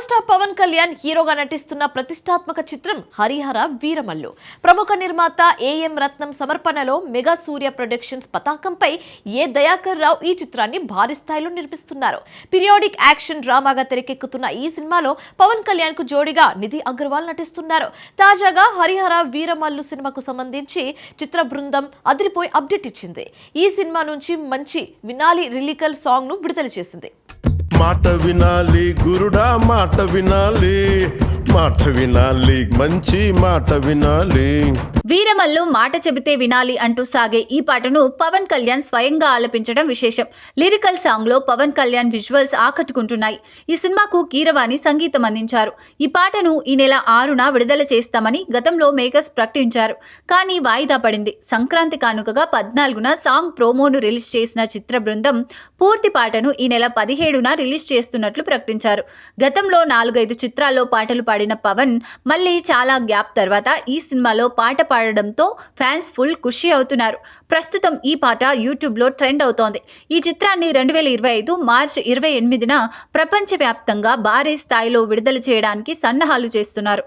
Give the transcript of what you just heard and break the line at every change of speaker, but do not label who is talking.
Power star Pawan Kalyan హీరోగా నటిస్తున్న ప్రతిష్టాత్మక చిత్రం హరిహర వీరమల్లు. ప్రముఖ నిర్మాత ఏఎం రత్నం సమర్పణలో మెగా సూర్య ప్రొడక్షన్స్ పతాకంపై ఏ దయాకర్ రావు ఈ చిత్రాన్ని భారీ స్థాయిలో నిర్మిస్తున్నారు. పీరియాడిక్ యాక్షన్ డ్రామాగా తెరకెక్కుతున్న ఈ సినిమాలో పవన్ కళ్యాణ్కు జోడిగా నిధి అగర్వాల్ నటిస్తున్నారు. తాజాగా హరిహర వీరమల్లు సినిమాకు సంబంధించి చిత్ర బృందం అదిరిపోయి అప్డేట్ ఇచ్చింది. ఈ సినిమా నుంచి మంచి వినాలి రిలికల్ సాంగ్ను విడుదల చేసింది.
మాట వినాలి గురుడా మాట వినాలి. మాట వినాలి మంచి మాట వినాలి.
వీరమల్లు మాట చెబితే వినాలి అంటూ సాగే ఈ పాటను పవన్ కళ్యాణ్ స్వయంగా ఆలపించడం విశేషం. లిరికల్ సాంగ్లో పవన్ కళ్యాణ్ విజువల్స్ ఆకట్టుకుంటున్నాయి. ఈ సినిమాకు కీరవాణి సంగీతం అందించారు. ఈ పాటను ఈ నెల ఆరున విడుదల చేస్తామని గతంలో మేకర్స్ ప్రకటించారు. కానీ వాయిదా పడింది. సంక్రాంతి కానుకగా పద్నాలుగున సాంగ్ ప్రోమోను రిలీజ్ చేసిన చిత్ర బృందం పూర్తి పాటను ఈ నెల పదిహేడున రిలీజ్ చేస్తున్నట్లు ప్రకటించారు. గతంలో నాలుగైదు చిత్రాల్లో పాటలు పాడిన పవన్ మళ్ళీ చాలా గ్యాప్ తర్వాత ఈ సినిమాలో పాట పాడడంతో ఫ్యాన్స్ ఫుల్ ఖుషి అవుతున్నారు. ప్రస్తుతం ఈ పాట యూట్యూబ్లో ట్రెండ్ అవుతోంది. ఈ చిత్రాన్ని రెండు వేల ఇరవై ఐదు మార్చ్ ఇరవై ఎనిమిదిన ప్రపంచవ్యాప్తంగా భారీ స్థాయిలో విడుదల చేయడానికి సన్నాహాలు చేస్తున్నారు.